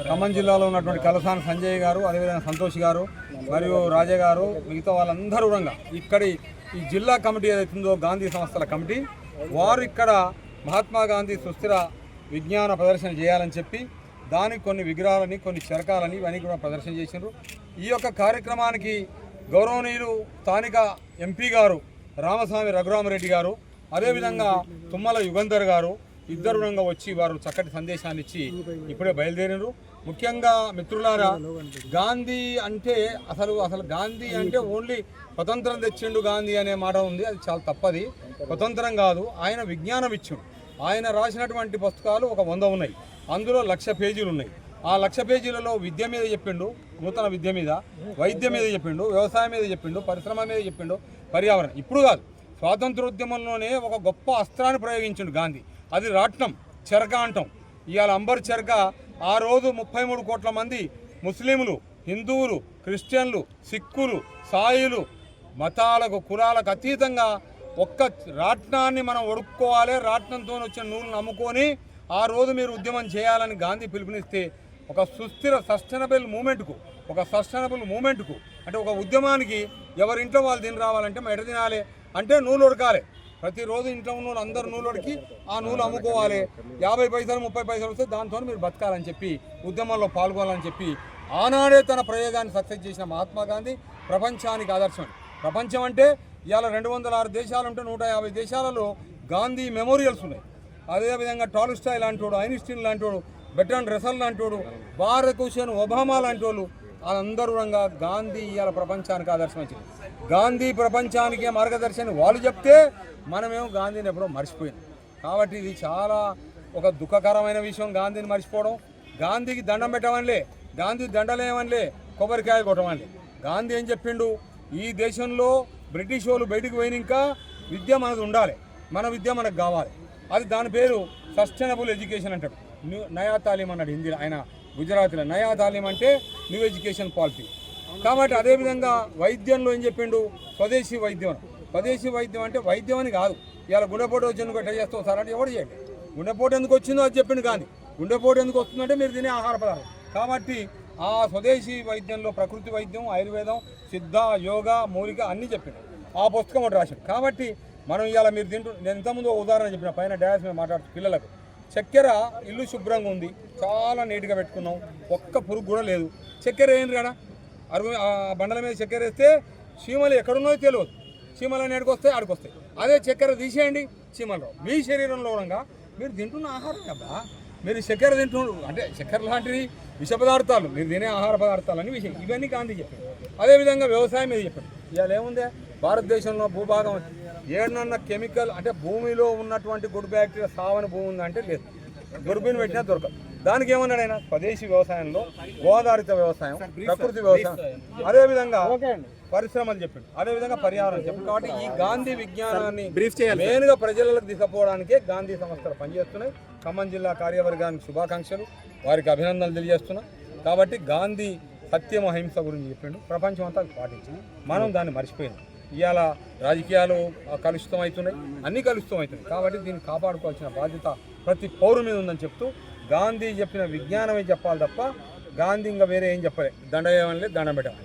ఖమ్మం జిల్లాలో ఉన్నటువంటి కలసాని సంజయ్ గారు అదేవిధంగా సంతోష్ గారు మరియు రాజే గారు మిగతా వాళ్ళందరూ కూడా ఇక్కడి ఈ జిల్లా కమిటీ ఏదైతుందో గాంధీ సంస్థల కమిటీ వారు ఇక్కడ మహాత్మా గాంధీ సుస్థిర విజ్ఞాన ప్రదర్శన చేయాలని చెప్పి దానికి కొన్ని విగ్రహాలని కొన్ని చరకాలని ఇవన్నీ కూడా ప్రదర్శన చేసినారు ఈ యొక్క కార్యక్రమానికి గౌరవనీయులు స్థానిక ఎంపీ గారు రామస్వామి రఘురామరెడ్డి గారు అదేవిధంగా తుమ్మల యుగంధర్ గారు ఇద్దరుణంగా వచ్చి వారు చక్కటి సందేశాన్ని ఇచ్చి ఇప్పుడే బయలుదేరినారు. ముఖ్యంగా మిత్రులారా గాంధీ అంటే అసలు అసలు గాంధీ అంటే ఓన్లీ స్వతంత్రం తెచ్చిండు గాంధీ అనే మాట ఉంది. అది చాలా తప్పది. స్వతంత్రం కాదు ఆయన విజ్ఞానం ఇచ్చిండు. ఆయన రాసినటువంటి పుస్తకాలు ఒక వంద ఉన్నాయి. అందులో లక్ష పేజీలు ఉన్నాయి ఆ లక్ష పేజీలలో విద్య మీద చెప్పిండు నూతన విద్య మీద వైద్యం మీద చెప్పిండు వ్యవసాయం మీద చెప్పిండు పరిశ్రమ మీద చెప్పిండు పర్యావరణం. ఇప్పుడు కాదు స్వాతంత్రోద్యమంలోనే ఒక గొప్ప అస్త్రాన్ని ప్రయోగించిండు గాంధీ. అది రాట్నం చెరక అంటాం. ఇవాళ అంబర్ చెరక ఆ రోజు ముప్పై మూడు కోట్ల మంది ముస్లింలు హిందువులు క్రిస్టియన్లు సిక్కులు సాయులు మతాలకు కులాలకు అతీతంగా ఒక్క రాట్నాన్ని మనం ఒడుక్కోవాలి రాట్నంతో వచ్చిన నూలును నమ్ముకొని ఆ రోజు మీరు ఉద్యమం చేయాలని గాంధీ పిలుపునిస్తే ఒక సుస్థిర సస్టైనబుల్ మూమెంట్కు ఒక సస్టైనబుల్ మూమెంట్కు అంటే ఒక ఉద్యమానికి ఎవరింట్లో వాళ్ళు తిని రావాలంటే మెడ తినాలి అంటే నూలు ఉడకాలి. ప్రతిరోజు ఇంట్లో ఉన్న అందరు నూలుడికి ఆ నూలు అమ్ముకోవాలి. యాభై పైసలు ముప్పై పైసలు వస్తే దాంతో మీరు బతకాలని చెప్పి ఉద్యమంలో పాల్గొనాలని చెప్పి ఆనాడే తన ప్రయోగాన్ని సక్సెస్ చేసిన మహాత్మా గాంధీ ప్రపంచానికి ఆదర్శం. ప్రపంచం అంటే ఇవాళ రెండు వందల ఆరు దేశాలు ఉంటే నూట యాభై దేశాలలో గాంధీ మెమోరియల్స్ ఉన్నాయి. అదేవిధంగా టాలిస్టాయ్ లాంటి ఐన్స్టీన్ లాంటి వాడు బెట్రాన్ రెసల్ లాంటి వాడు భారత్ హుసేన్ ఒబామా లాంటి వాళ్ళు అందరూ గాంధీ ఇవాళ ప్రపంచానికి ఆదర్శం వచ్చింది గాంధీ ప్రపంచానికి మార్గదర్శని వాళ్ళు చెప్తే మనమేమో గాంధీని ఎప్పుడో మర్చిపోయింది కాబట్టి ఇది చాలా ఒక దుఃఖకరమైన విషయం గాంధీని మర్చిపోవడం. గాంధీకి దండం పెట్టమనిలే గాంధీ దండలేమనిలే కొబ్బరికాయ కొట్టమనిలే. గాంధీ ఏం చెప్పిండు? ఈ దేశంలో బ్రిటిష్ వాళ్ళు బయటికి పోయినాక విద్య మనది ఉండాలి మన విద్య మనకు కావాలి. అది దాని పేరు సస్టైనబుల్ ఎడ్యుకేషన్ అంటాడు. న్యూ నయా తాలీం అన్నాడు హిందీలో ఆయన గుజరాత్లో. నయా తాలీం అంటే న్యూ ఎడ్యుకేషన్ పాలసీ కాబట్టి అదేవిధంగా వైద్యంలో ఏం చెప్పిండు? స్వదేశీ వైద్యం. అని. స్వదేశీ వైద్యం అంటే వైద్యం అని కాదు. ఇవాళ గుండెపోటు వచ్చింది గట్ట చేస్తావు సార్ అంటే ఎవడు చేయండి. గుండెపోటు ఎందుకు వచ్చిందో అది చెప్పిండు కానీ గుండెపోటు ఎందుకు వస్తుందంటే మీరు తినే ఆహార పదార్థం. కాబట్టి ఆ స్వదేశీ వైద్యంలో ప్రకృతి వైద్యం ఆయుర్వేదం సిద్ధ యోగా మూలిక అన్నీ చెప్పిండు. ఆ పుస్తకం ఒకటి రాశాడు. కాబట్టి మనం ఇవాళ మీరు తింటూ నేను ఇంతకుముందు ఉదాహరణ చెప్పిన పైన డ్యాన్స్ మీద మాట్లాడుతూ పిల్లలకు. చక్కెర ఇల్లు శుభ్రంగా ఉంది. చాలా నీట్గా పెట్టుకున్నాం. ఒక్క పురుగు కూడా లేదు. చక్కెర ఏంటి కదా అరుగు ఆ బండల మీద చక్కెర వేస్తే చీమలు ఎక్కడున్నాయో తెలియదు. చీమలు అని వస్తాయి ఆడికి వస్తాయి. అదే చక్కెర తీసేయండి చీమలు మీ శరీరంలో ఉండగా మీరు తింటున్న ఆహారం కదా మీరు చక్కెర తింటున్నారు. అంటే చక్కెర లాంటివి విష పదార్థాలు. మీరు తినే ఆహార పదార్థాలు అని విషయం. ఇవన్నీ గాంధీ చెప్పారు. అదేవిధంగా వ్యవసాయం మీద చెప్పారు. ఇవాళ ఏముంది? భారతదేశంలో భూభాగం ఏడనన్న కెమికల్ అంటే భూమిలో ఉన్నటువంటి గుడ్ బ్యాక్టీరియా సావని భూమి ఉందంటే లేదు. దుర్బిన్ పెట్టినా దొరకదు. దానికి ఏమన్నాడు ఆయన? స్వదేశీ వ్యవసాయంలో గోదావరిత వ్యవసాయం ప్రకృతి వ్యవసాయం. అదేవిధంగా పరిశ్రమలు చెప్పిండు. అదేవిధంగా పర్యావరణం చెప్పిండు. కాబట్టి ఈ గాంధీ విజ్ఞానాన్ని బ్రీఫ్ చేయాలి మెయిన్గా ప్రజలకు తీసుకుపోవడానికే గాంధీ సంస్థలు పనిచేస్తున్నాయి. ఖమ్మం జిల్లా కార్యవర్గానికి శుభాకాంక్షలు. వారికి అభినందనలు తెలియజేస్తున్నా. కాబట్టి గాంధీ సత్యం అహింస గురించి చెప్పిండు. ప్రపంచం అంతా అది పాటించింది. మనం దాన్ని మర్చిపోయింది ఇవాళ రాజకీయాలు కలుషితం అవుతున్నాయి అన్నీ కలుషితం అవుతున్నాయి కాబట్టి దీన్ని కాపాడుకోవాల్సిన బాధ్యత ప్రతి పౌరు మీద ఉందని చెప్తూ గాంధీ చెప్పిన విజ్ఞానమే చెప్పాలి తప్ప గాంధీ ఇంకా వేరే ఏం చెప్పలే. దండ లేదు దండం పెట్టాలి